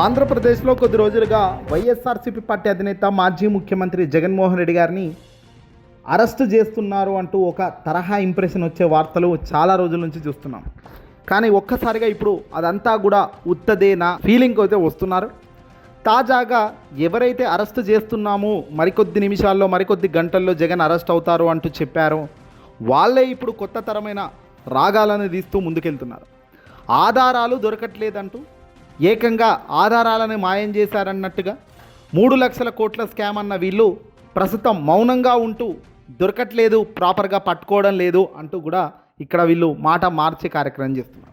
ఆంధ్రప్రదేశ్లో కొద్ది రోజులుగా వైఎస్ఆర్సీపీ పార్టీ అధినేత మాజీ ముఖ్యమంత్రి జగన్మోహన్ రెడ్డి గారిని అరెస్టు చేస్తున్నారు అంటూ ఒక తరహా ఇంప్రెషన్ వచ్చే వార్తలు చాలా రోజుల నుంచి చూస్తున్నాం. కానీ ఒక్కసారిగా ఇప్పుడు అదంతా కూడా ఉత్తదేనా ఫీలింగ్ అయితే వస్తున్నారు. తాజాగా ఎవరైతే అరెస్ట్ చేస్తున్నామో మరికొద్ది నిమిషాల్లో మరికొద్ది గంటల్లో జగన్ అరెస్ట్ అవుతారు అంటూ చెప్పారో వాళ్ళే ఇప్పుడు కొత్త తరమైన రాగాలను తీస్తూ ముందుకెళ్తున్నారు. ఆధారాలు దొరకట్లేదంటూ ఏకంగా ఆధారాలను మాయం చేశారన్నట్టుగా మూడు లక్షల కోట్ల స్కామ్ అన్న వీళ్ళు ప్రస్తుతం మౌనంగా ఉంటూ దొరకట్లేదు ప్రాపర్గా పట్టుకోవడం లేదు అంటూ కూడా ఇక్కడ వీళ్ళు మాట మార్చే కార్యక్రమం చేస్తున్నారు.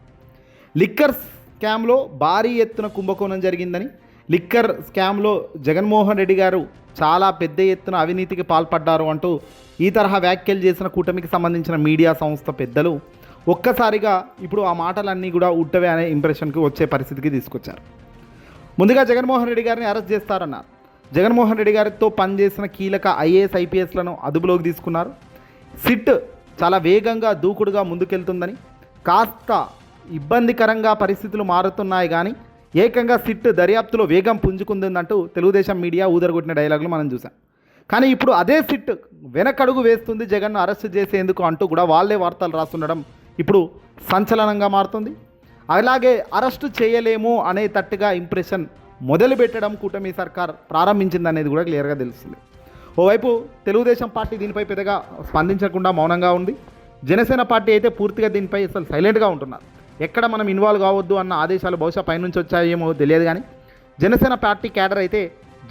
లిక్కర్ స్కామ్లో భారీ ఎత్తున కుంభకోణం జరిగిందని లిక్కర్ స్కామ్లో జగన్మోహన్ రెడ్డి గారు చాలా పెద్ద ఎత్తున అవినీతికి పాల్పడ్డారు అంటూ ఈ తరహా వ్యాఖ్యలు చేసిన కూటమికి సంబంధించిన మీడియా సంస్థ పెద్దలు ఒక్కసారిగా ఇప్పుడు ఆ మాటలన్నీ కూడా ఉట్టవే అనే ఇంప్రెషన్కి వచ్చే పరిస్థితికి తీసుకొచ్చారు. ముందుగా జగన్మోహన్ రెడ్డి గారిని అరెస్ట్ చేస్తారన్నారు. జగన్మోహన్ రెడ్డి గారితో పనిచేసిన కీలక ఐఏఎస్ ఐపీఎస్లను అదుపులోకి తీసుకున్నారు. సిట్ చాలా వేగంగా దూకుడుగా ముందుకెళ్తుందని కాస్త ఇబ్బందికరంగా పరిస్థితులు మారుతున్నాయి కానీ ఏకంగా సిట్ దర్యాప్తులో వేగం పుంజుకుందంటూ తెలుగుదేశం మీడియా ఊదరగొట్టిన డైలాగులు మనం చూసాం కానీ ఇప్పుడు అదే సిట్ వెనకడుగు వేస్తుంది జగన్ను అరెస్ట్ చేసేందుకు అంటూ కూడా వాళ్ళే వార్తలు రాస్తుండడం ఇప్పుడు సంచలనంగా మారుతుంది. అలాగే అరెస్టు చేయలేము అనే తట్టుగా ఇంప్రెషన్ మొదలుపెట్టడం కూటమి సర్కార్ ప్రారంభించింది అనేది కూడా క్లియర్గా తెలుస్తుంది. ఓవైపు తెలుగుదేశం పార్టీ దీనిపై పెద్దగా స్పందించకుండా మౌనంగా ఉంది. జనసేన పార్టీ అయితే పూర్తిగా దీనిపై అసలు సైలెంట్గా ఉంటున్నారు. ఎక్కడ మనం ఇన్వాల్వ్ కావద్దు అన్న ఆదేశాలు బహుశా పైనుంచి వచ్చాయేమో తెలియదు కానీ జనసేన పార్టీ క్యాడర్ అయితే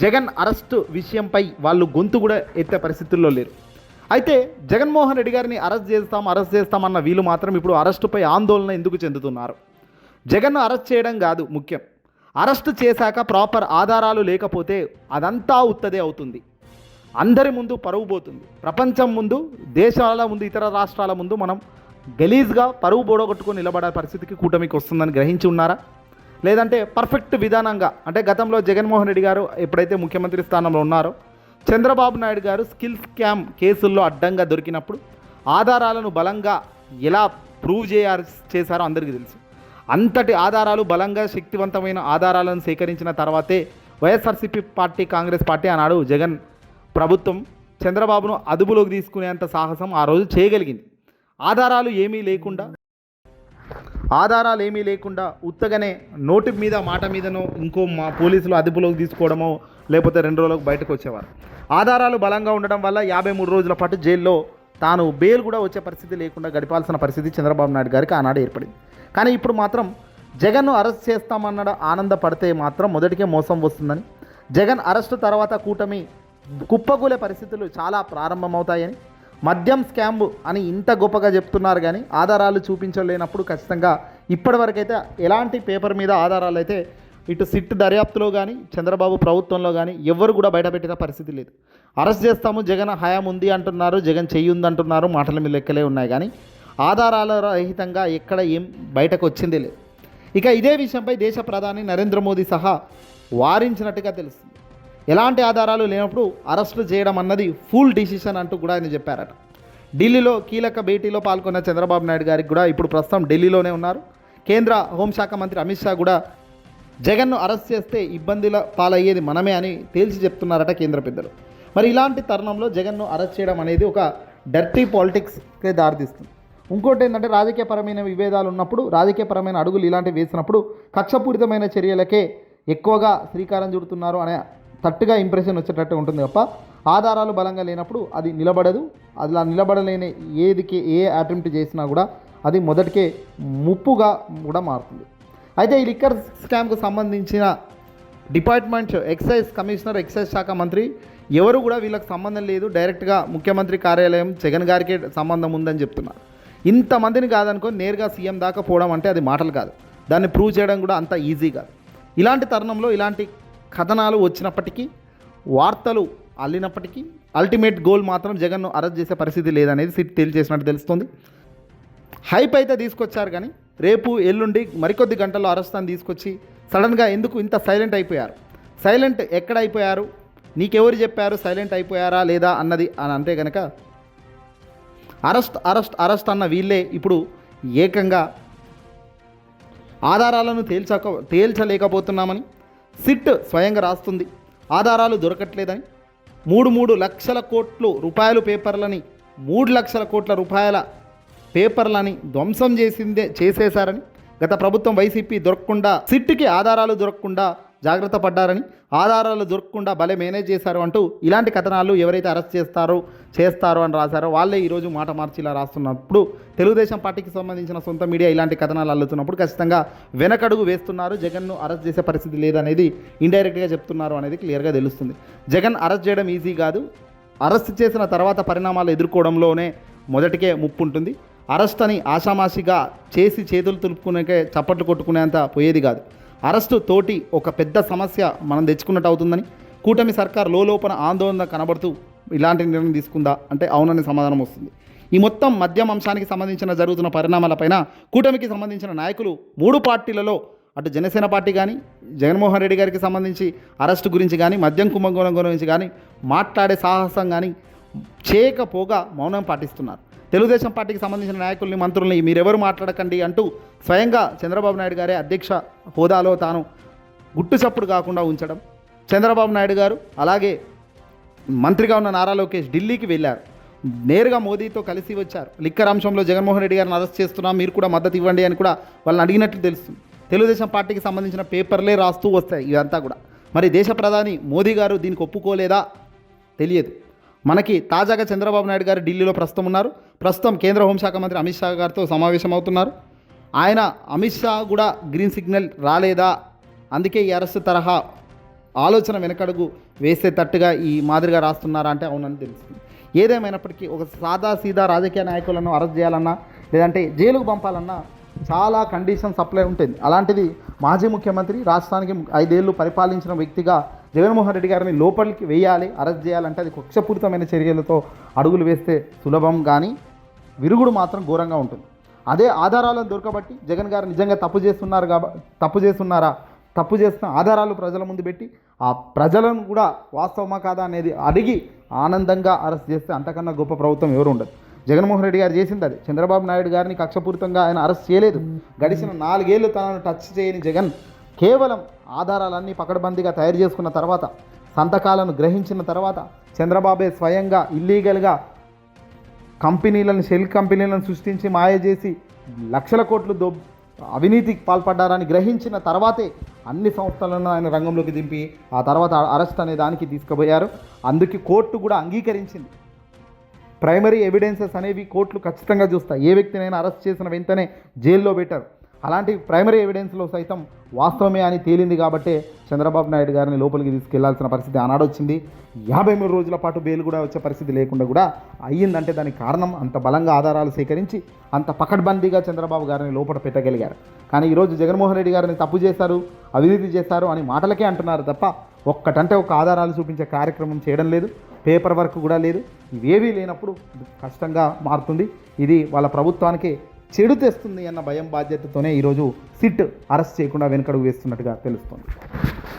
జగన్ అరెస్టు విషయంపై వాళ్ళు గొంతు కూడా ఎత్తే పరిస్థితుల్లో లేరు. అయితే జగన్మోహన్ రెడ్డి గారిని అరెస్ట్ చేస్తాం అరెస్ట్ చేస్తామన్న వీళ్ళు మాత్రం ఇప్పుడు అరెస్టుపై ఆందోళన ఎందుకు చెందుతున్నారు? జగన్ను అరెస్ట్ చేయడం కాదు ముఖ్యం. అరెస్ట్ చేశాక ప్రాపర్ ఆధారాలు లేకపోతే అదంతా ఉత్తదే అవుతుంది. అందరి ముందు పరువు పోతుంది. ప్రపంచం ముందు దేశాల ముందు ఇతర రాష్ట్రాల ముందు మనం గలీజ్గా పరువు బోడగొట్టుకొని నిలబడే పరిస్థితికి కూటమికి వస్తుందని గ్రహించి ఉన్నారా? లేదంటే పర్ఫెక్ట్ విధానంగా అంటే గతంలో జగన్మోహన్ రెడ్డి గారు ఎప్పుడైతే ముఖ్యమంత్రి స్థానంలో ఉన్నారో చంద్రబాబు నాయుడు గారు స్కిల్ స్కామ్ కేసుల్లో అడ్డంగా దొరికినప్పుడు ఆధారాలను బలంగా ఎలా ప్రూవ్ చేయాలి చేశారో అందరికీ తెలుసు. అంతటి ఆధారాలు బలంగా శక్తివంతమైన ఆధారాలను సేకరించిన తర్వాతే వైఎస్ఆర్సీపీ పార్టీ కాంగ్రెస్ పార్టీ ఆనాడు జగన్ ప్రభుత్వం చంద్రబాబును అదుపులోకి తీసుకునేంత సాహసం ఆ రోజు చేయగలిగింది. ఆధారాలు ఏమీ లేకుండా ఆధారాలు ఏమీ లేకుండా ఉత్తగానే నోటి మీద మాట మీదనో ఇంకో మా పోలీసులు అదుపులోకి తీసుకోవడమో లేకపోతే రెండు రోజులకు బయటకు వచ్చేవారు. ఆధారాలు బలంగా ఉండడం వల్ల యాభై మూడు రోజుల పాటు జైల్లో తాను బెయిల్ కూడా వచ్చే పరిస్థితి లేకుండా గడిపాల్సిన పరిస్థితి చంద్రబాబు నాయుడు గారికి ఆనాడు ఏర్పడింది. కానీ ఇప్పుడు మాత్రం జగన్ను అరెస్ట్ చేస్తామన్న ఆనందపడితే మాత్రం మొదటికే మోసం వస్తుందని జగన్ అరెస్టు తర్వాత కూటమి కుప్పకూలే పరిస్థితులు చాలా ప్రారంభమవుతాయని మద్యం స్కామ్ అని ఇంత గొప్పగా చెప్తున్నారు కానీ ఆధారాలు చూపించలేనప్పుడు ఖచ్చితంగా ఇప్పటివరకైతే ఎలాంటి పేపర్ మీద ఆధారాలు అయితే ఇటు సిట్ దర్యాప్తులో కానీ చంద్రబాబు ప్రభుత్వంలో కానీ ఎవరు కూడా బయటపెట్టిన పరిస్థితి లేదు. అరెస్ట్ చేస్తాము జగన్ హయాం ఉంది అంటున్నారు జగన్ చెయ్యి ఉంది అంటున్నారు మాటల మీద లెక్కలే ఉన్నాయి కానీ ఆధారాల రహితంగా ఎక్కడ ఏం బయటకు వచ్చింది లేదు. ఇక ఇదే విషయంపై దేశ ప్రధాని నరేంద్ర మోదీ సహా వారించినట్టుగా తెలుస్తుంది. ఎలాంటి ఆధారాలు లేనప్పుడు అరెస్టులు చేయడం అన్నది ఫుల్ డిసిషన్ అంటూ కూడా ఆయన చెప్పారట. ఢిల్లీలో కీలక భేటీలో పాల్గొన్న చంద్రబాబు నాయుడు గారికి కూడా ఇప్పుడు ప్రస్తుతం ఢిల్లీలోనే ఉన్నారు. కేంద్ర హోంశాఖ మంత్రి అమిత్ షా కూడా జగన్ను అరెస్ట్ చేస్తే ఇబ్బందుల పాలయ్యేది మనమే అని తేల్చి చెప్తున్నారట కేంద్ర పెద్దలు. మరి ఇలాంటి తరుణంలో జగన్ను అరెస్ట్ చేయడం అనేది ఒక డర్టీ పాలిటిక్స్కే దారితీస్తుంది. ఇంకోటి ఏంటంటే రాజకీయపరమైన విభేదాలు ఉన్నప్పుడు రాజకీయపరమైన అడుగులు ఇలాంటివి వేసినప్పుడు కక్షపూరితమైన చర్యలకే ఎక్కువగా శ్రీకారం చుడుతున్నారు అనే తట్టుగా ఇంప్రెషన్ వచ్చేటట్టు ఉంటుంది తప్ప ఆధారాలు బలంగా లేనప్పుడు అది నిలబడదు. అలా నిలబడలేని ఏదికి ఏ అటెంప్ట్ చేసినా కూడా అది మొదటికే ముప్పుగా కూడా మారుతుంది. అయితే ఈ లిక్కర్ స్కామ్కు సంబంధించిన డిపార్ట్మెంట్ ఎక్సైజ్ కమిషనర్ ఎక్సైజ్ శాఖ మంత్రి ఎవరు కూడా వీళ్ళకి సంబంధం లేదు. డైరెక్ట్గా ముఖ్యమంత్రి కార్యాలయం జగన్ గారికే సంబంధం ఉందని చెప్తున్నారు. ఇంతమందిని కాదనుకో నేరుగా సీఎం దాకా పోవడం అంటే అది మాటలు కాదు. దాన్ని ప్రూవ్ చేయడం కూడా అంత ఈజీ కాదు. ఇలాంటి తరుణంలో ఇలాంటి కథనాలు వచ్చినప్పటికీ వార్తలు అల్లినప్పటికీ అల్టిమేట్ గోల్ మాత్రం జగన్ను అరెస్ట్ చేసే పరిస్థితి లేదనేది సిట్ తేల్చేసినట్టు తెలుస్తుంది. హైప్ అయితే తీసుకొచ్చారు కానీ రేపు ఎల్లుండి మరికొద్ది గంటల్లో అరెస్ట్ అని తీసుకొచ్చి సడన్గా ఎందుకు ఇంత సైలెంట్ అయిపోయారు? సైలెంట్ ఎక్కడ అయిపోయారు? నీకెవరు చెప్పారు సైలెంట్ అయిపోయారా లేదా అన్నది అని అంటే కనుక అరెస్ట్ అరెస్ట్ అరెస్ట్ అన్న వీళ్ళే ఇప్పుడు ఏకంగా ఆధారాలను తేల్చక తేల్చలేకపోతున్నామని సిట్ స్వయంగా రాస్తుంది. ఆధారాలు దొరకట్లేదని మూడు మూడు లక్షల కోట్లు రూపాయలు పేపర్లని మూడు లక్షల కోట్ల రూపాయల పేపర్లని ధ్వంసం చేసిందే చేసేశారని గత ప్రభుత్వం వైసీపీ దొరకకుండా సిట్కి ఆధారాలు దొరకకుండా జాగ్రత్త పడ్డారని ఆధారాలు దొరకకుండా భలే మేనేజ్ చేశారు అంటూ ఇలాంటి కథనాలు ఎవరైతే అరెస్ట్ చేస్తారో చేస్తారో అని రాశారో వాళ్ళే ఈరోజు మాట మార్చి ఇలా రాస్తున్నప్పుడు తెలుగుదేశం పార్టీకి సంబంధించిన సొంత మీడియా ఇలాంటి కథనాలు అల్లుతున్నప్పుడు ఖచ్చితంగా వెనకడుగు వేస్తున్నారు. జగన్ను అరెస్ట్ చేసే పరిస్థితి లేదనేది ఇండైరెక్ట్గా చెప్తున్నారు అనేది క్లియర్గా తెలుస్తుంది. జగన్ అరెస్ట్ చేయడం ఈజీ కాదు. అరెస్ట్ చేసిన తర్వాత పరిణామాలు ఎదుర్కోవడంలోనే మొదటికే ముప్పు ఉంటుంది. అరెస్ట్ అని ఆషామాషిగా చేసి చేతులు తులుపుకునే చప్పట్లు కొట్టుకునేంత పోయేది కాదు. అరెస్టు తోటి ఒక పెద్ద సమస్య మనం తెచ్చుకున్నట్టు అవుతుందని కూటమి సర్కార్ లోపల ఆందోళన కనబడుతూ ఇలాంటి నిర్ణయం తీసుకుందా అంటే అవునని సమాధానం వస్తుంది. ఈ మొత్తం మద్యం అంశానికి సంబంధించిన జరుగుతున్న పరిణామాలపైన కూటమికి సంబంధించిన నాయకులు మూడు పార్టీలలో అటు జనసేన పార్టీ కానీ జగన్మోహన్ రెడ్డి గారికి సంబంధించి అరెస్టు గురించి కానీ మద్యం కుంభకోణం గురించి కానీ మాట్లాడే సాహసం కానీ చేయకపోగా మౌనం పాటిస్తున్నారు. తెలుగుదేశం పార్టీకి సంబంధించిన నాయకుల్ని మంత్రుల్ని మీరెవరు మాట్లాడకండి అంటూ స్వయంగా చంద్రబాబు నాయుడు గారే అధ్యక్ష హోదాలో తాను గుట్టు చప్పుడు కాకుండా ఉంచడం. చంద్రబాబు నాయుడు గారు అలాగే మంత్రిగా ఉన్న నారా లోకేష్ ఢిల్లీకి వెళ్ళారు. నేరుగా మోదీతో కలిసి వచ్చారు. లిక్కర్ అంశంలో జగన్మోహన్ రెడ్డి గారిని అరెస్ట్ చేస్తున్నాం మీరు కూడా మద్దతు ఇవ్వండి అని కూడా వాళ్ళని అడిగినట్లు తెలుస్తుంది. తెలుగుదేశం పార్టీకి సంబంధించిన పేపర్లే రాస్తూ వస్తాయి ఇదంతా కూడా. మరి దేశ ప్రధాని మోదీ గారు దీనికి ఒప్పుకోలేదా? తెలియదు. మనకి తాజాగా చంద్రబాబు నాయుడు గారు ఢిల్లీలో ప్రస్తుతం ఉన్నారు. ప్రస్తుతం కేంద్ర హోంశాఖ మంత్రి అమిత్ షా గారితో సమావేశం అవుతున్నారు ఆయన అమిత్ షా కూడా గ్రీన్ సిగ్నల్ రాలేదా? అందుకే ఈ అరెస్ట్ తరహా ఆలోచన వెనకడుగు వేసే తట్టుగా ఈ మాదిరిగా రాస్తున్నారా అంటే అవునని తెలుస్తుంది. ఏదేమైనప్పటికీ ఒక సాదా సీదా రాజకీయ నాయకులను అరెస్ట్ చేయాలన్నా లేదంటే జైలుకు పంపాలన్నా చాలా కండిషన్ సప్లై ఉంటుంది. అలాంటిది మాజీ ముఖ్యమంత్రి రాష్ట్రానికి ఐదేళ్ళు పరిపాలించిన వ్యక్తిగా జగన్మోహన్ రెడ్డి గారిని లోపలికి వేయాలి అరెస్ట్ చేయాలంటే అది కక్షపూరితమైన చర్యలతో అడుగులు వేస్తే సులభం కానీ విరుగుడు మాత్రం ఘోరంగా ఉంటుంది. అదే ఆధారాలను దొరకబట్టి జగన్ గారు నిజంగా తప్పు చేస్తున్నారు కాబట్టి తప్పు చేస్తున్నారా? తప్పు చేస్తున్న ఆధారాలు ప్రజల ముందు పెట్టి ఆ ప్రజలను కూడా వాస్తవమా కాదా అనేది అడిగి ఆనందంగా అరెస్ట్ చేస్తే అంతకన్నా గొప్ప ప్రభుత్వం ఎవరు ఉండదు. జగన్మోహన్ రెడ్డి గారు చేసింది అది. చంద్రబాబు నాయుడు గారిని కక్షపూరితంగా ఆయన అరెస్ట్ చేయలేదు. గడిచిన నాలుగేళ్ళు తనను టచ్ చేయని జగన్ కేవలం ఆధారాలన్నీ పకడ్బందీగా తయారు చేసుకున్న తర్వాత సంతకాలను గ్రహించిన తర్వాత చంద్రబాబే స్వయంగా ఇల్లీగల్గా కంపెనీలను షెల్ కంపెనీలను సృష్టించి మాయ చేసి లక్షల కోట్లు దొ అవినీతికి పాల్పడ్డారని గ్రహించిన తర్వాతే అన్ని సంస్థలను ఆయన రంగంలోకి దింపి ఆ తర్వాత అరెస్ట్ అనే దానికి తీసుకుపోయారు. అందుకే కోర్టు కూడా అంగీకరించింది. ప్రైమరీ ఎవిడెన్సెస్ అనేవి కోర్టులు ఖచ్చితంగా చూస్తాయి. ఏ వ్యక్తినైనా అరెస్ట్ చేసిన వెంటనే జైల్లో పెట్టారు. అలాంటి ప్రైమరీ ఎవిడెన్స్లో సైతం వాస్తవమే అని తేలింది కాబట్టే చంద్రబాబు నాయుడు గారిని లోపలికి తీసుకెళ్ళాల్సిన పరిస్థితి ఆనాడు వచ్చింది. యాభై మూడు రోజుల పాటు బెయిల్ కూడా వచ్చే పరిస్థితి లేకుండా కూడా అయ్యిందంటే దానికి కారణం అంత బలంగా ఆధారాలు సేకరించి అంత పకడ్బందీగా చంద్రబాబు గారిని లోపల పెట్టగలిగారు. కానీ ఈరోజు జగన్మోహన్ రెడ్డి గారిని తప్పు చేశారు అవినీతి చేశారు అని మాటలకే అంటున్నారు తప్ప ఒక్కటంటే ఒక ఆధారాలు చూపించే కార్యక్రమం చేయడం లేదు పేపర్ వర్క్ కూడా లేదు. ఇవేవీ లేనప్పుడు కష్టంగా మారుతుంది. ఇది వాళ్ళ ప్రభుత్వానికి చెడు తెస్తుంది అన్న భయం బాధ్యతతోనే ఈరోజు సిట్ అరెస్ట్ చేయకుండా వెనుకడుగు వేస్తున్నట్టుగా తెలుస్తుంది.